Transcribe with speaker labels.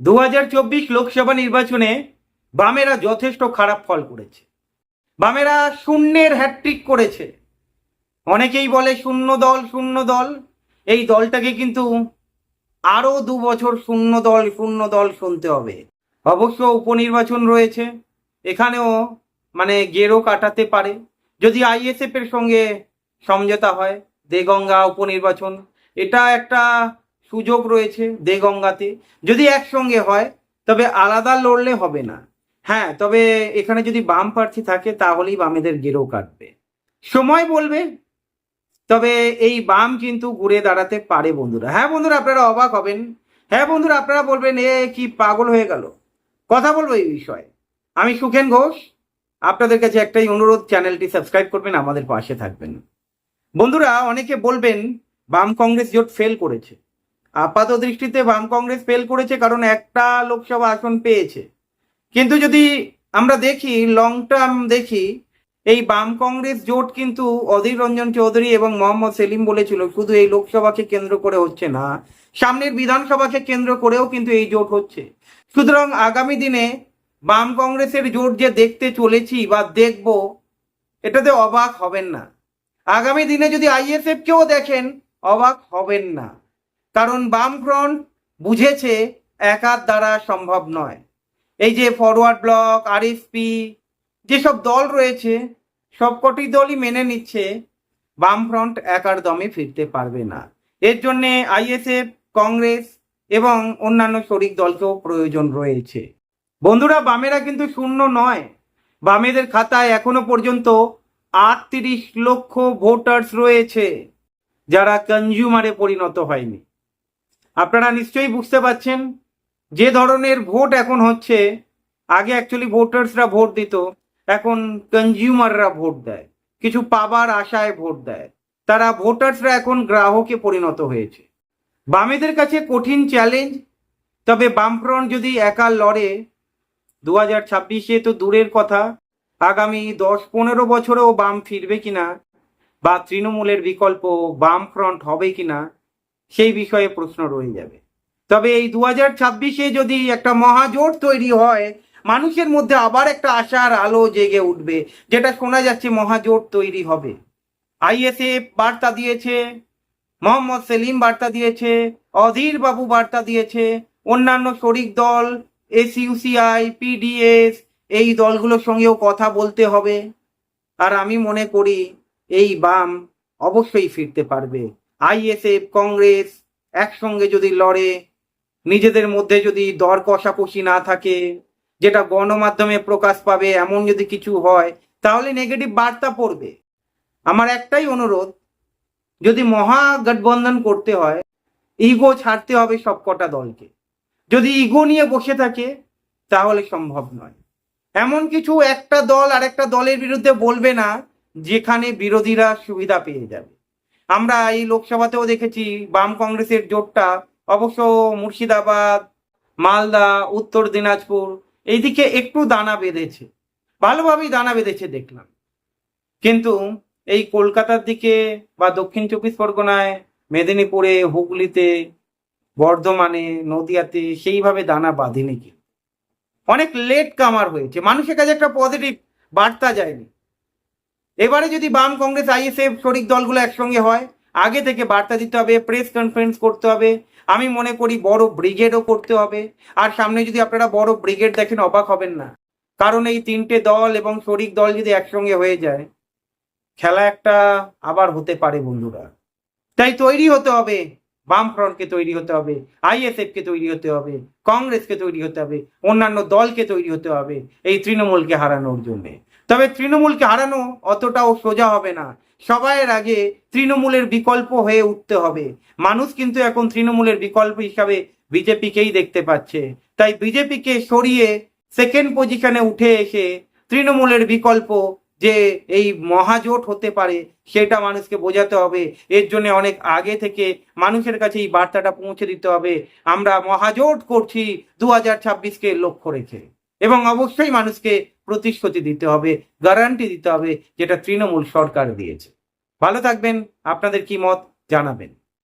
Speaker 1: দু হাজার চব্বিশ লোকসভা নির্বাচনে বামেরা যথেষ্ট খারাপ ফল করেছে। বামেরা শূন্যের হ্যাট্রিক করেছে। অনেকেই বলে শূন্য দল শূন্য দল। এই দলটাকে কিন্তু আরও দু বছর শূন্য দল শূন্য দল শুনতে হবে। অবশ্য উপনির্বাচন রয়েছে। এখানেও মানে গেরো কাটাতে পারে। যদি আইএসএফ এর সঙ্গে সমঝোতা হয়, দেগঙ্গা উপনির্বাচন, এটা একটা সুযোগ রয়েছে দেগঙ্গাতে। যদি একসঙ্গে হয়, তবে আলাদা লড়লে হবে না। হ্যাঁ তবে এখানে যদি বাম প্রার্থী থাকে, তাহলেই বামেদের গেরো কাটবে। সময় বলবে, তবে এই বাম কিন্তু ঘুরে দাঁড়াতে পারে বন্ধুরা। হ্যাঁ বন্ধুরা, আপনারা অবাক হবেন। হ্যাঁ বন্ধুরা, আপনারা বলবেন, এ, কি পাগল হয়ে গেল? কথা বলব এই বিষয়ে। আমি সুখেন ঘোষ। আপনাদের কাছে একটাই অনুরোধ, চ্যানেলটি সাবস্ক্রাইব করবেন, আমাদের পাশে থাকবেন। বন্ধুরা, অনেকে বলবেন, বাম কংগ্রেস জোট ফেল করেছে। আপাত দৃষ্টিতে বাম কংগ্রেস ফেল করেছে কারণ একটা লোকসভা আসন পেয়েছে। কিন্তু যদি আমরা দেখি লং টার্ম দেখি, এই বাম কংগ্রেস জোট কিন্তু অধীর রঞ্জন চৌধুরী এবং মোহাম্মদ সেলিম বলেছিল, শুধু এই লোকসভাকে কেন্দ্র করে হচ্ছে না, সামনের বিধানসভাকে কেন্দ্র করেও কিন্তু এই জোট হচ্ছে। সুতরাং আগামী দিনে বাম কংগ্রেসের জোট যে দেখতে চলেছি বা দেখব, এটাতে অবাক হবেন না। আগামী দিনে যদি আইএসএফ কেও দেখেন, অবাক হবেন না। কারণ বামফ্রন্ট বুঝেছে একার দ্বারা সম্ভব নয়। এই যে ফরওয়ার্ড ব্লক আরএসপি যেসব দল রয়েছে, সবকটি দলই মেনে নিচ্ছে, বামফ্রন্ট একার দমে ফিরতে পারবে না। এর জন্যে আইএসএফ কংগ্রেস এবং অন্যান্য শরিক দলকেও প্রয়োজন রয়েছে। বন্ধুরা, বামেরা কিন্তু শূন্য নয়। বামেদের খাতায় এখনও পর্যন্ত আটত্রিশ লক্ষ ভোটার্স রয়েছে, যারা কনজিউমারে পরিণত হয়নি। আপনারা নিশ্চয়ই বুঝতে পাচ্ছেন যে ধরনের ভোট এখন হচ্ছে, আগে অ্যাকচুয়ালি ভোটার্সরা ভোট দিত, এখন কনজিউমাররা ভোট দেয়, কিছু পাবার আশায় ভোট দেয়, তারা ভোটার্সরা এখন গ্রাহকে পরিণত হয়েছে। বামেদের কাছে কঠিন চ্যালেঞ্জ তবে বামফ্রন্ট যদি একা লড়ে দু হাজার ছাব্বিশে তো দূরের কথা, আগামী দশ পনেরো বছরেও বাম ফিরবে কিনা, বা তৃণমূলের বিকল্প বাম ফ্রন্ট হবে কিনা সেই বিষয়ে প্রশ্ন রয়ে যাবে। তবে এই দু হাজার ছাব্বিশে যদি একটা মহাজোট তৈরি হয়, মানুষের মধ্যে আবার একটা আশার আলো জেগে উঠবে, যেটা শোনা যাচ্ছে মহাজোট তৈরি হবে। আইএসএফ বার্তা দিয়েছে, মোহাম্মদ সেলিম বার্তা দিয়েছে, অধীর বাবু বার্তা দিয়েছে, অন্যান্য শরিক দল, এসইউসিআই, পিডিএস, এই দলগুলোর সঙ্গেও কথা বলতে হবে। আর আমি মনে করি, এই বাম অবশ্যই ফিরতে পারবে। আইএসএফ, কংগ্রেস একসঙ্গে যদি লড়ে, নিজেদের মধ্যে যদি দর কষাকষি না থাকে, যেটা গণমাধ্যমে প্রকাশ পাবে, এমন যদি কিছু হয়, তাহলে নেগেটিভ বার্তা পড়বে। আমার একটাই অনুরোধ, যদি মহাগঠবন্ধন করতে হয় ইগো ছাড়তে হবে সবকটা দলকে। যদি ইগো নিয়ে বসে থাকে, তাহলে সম্ভব নয়। এমন কিছু একটা দল আর একটা দলের বিরুদ্ধে বলবে না, যেখানে বিরোধীরা সুবিধা পেয়ে যাবে। আমরা এই লোকসভাতেও দেখেছি বাম কংগ্রেসের জোটটা, অবশ্য মুর্শিদাবাদ, মালদা, উত্তর দিনাজপুর, এইদিকে একটু দানা বেঁধেছে। ভালোভাবেই দানা বেঁধেছে দেখলাম। কিন্তু এই কলকাতার দিকে বা দক্ষিণ চব্বিশ পরগনায়, মেদিনীপুরে, হুগলিতে, বর্ধমানে, নদিয়াতে সেইভাবে দানা বাঁধেনি কি অনেক লেট কামার হয়েছে। মানুষের কাছে একটা পজিটিভ বার্তা যায়নি। এবারে যদি বাম কংগ্রেস, আইএসএফ শরিক দলগুলো একসঙ্গে হয়, আগে থেকে বার্তা দিতে হবে প্রেস কনফারেন্স করতে হবে। আমি মনে করি বড় ব্রিগেডও করতে হবে। আর সামনে যদি আপনারা বড় ব্রিগেড দেখেন, অবাক হবেন না। কারণ এই তিনটে দল এবং শরিক দল যদি একসঙ্গে হয়ে যায়, খেলা একটা আবার হতে পারে বন্ধুরা। তাই তৈরি হতে হবে। বাম ফ্রন্টকে তৈরি হতে হবে আইএসএফ কে তৈরি হতে হবে, কংগ্রেসকে তৈরি হতে হবে, অন্যান্য দলকে তৈরি হতে হবে, এই তৃণমূলকে হারানোর জন্য। তবে তৃণমূলকে হারানো অতটাও সোজা হবে না। সবাইয়ের আগে তৃণমূলের বিকল্প হয়ে উঠতে হবে। মানুষ কিন্তু এখন তৃণমূলের বিকল্প হিসাবে বিজেপিকেই দেখতে পাচ্ছে। তাই বিজেপিকে সরিয়ে সেকেন্ড পজিশনে উঠে এসে তৃণমূলের বিকল্প যে এই মহাজোট হতে পারে, সেটা মানুষকে বোঝাতে হবে। এর জন্য অনেক আগে থেকে মানুষের কাছে এই বার্তাটা পৌঁছে দিতে হবে। আমরা মহাজোট করছি দু হাজার ছাব্বিশকে লক্ষ্য রেখে। এবং অবশ্যই মানুষকে প্রতিশ্রুতি দিতে হবে গ্যারান্টি দিতে হবে যেটা তৃণমূল সরকার দিয়েছে। ভালো থাকবেন, আপনাদের কি মত জানাবেন?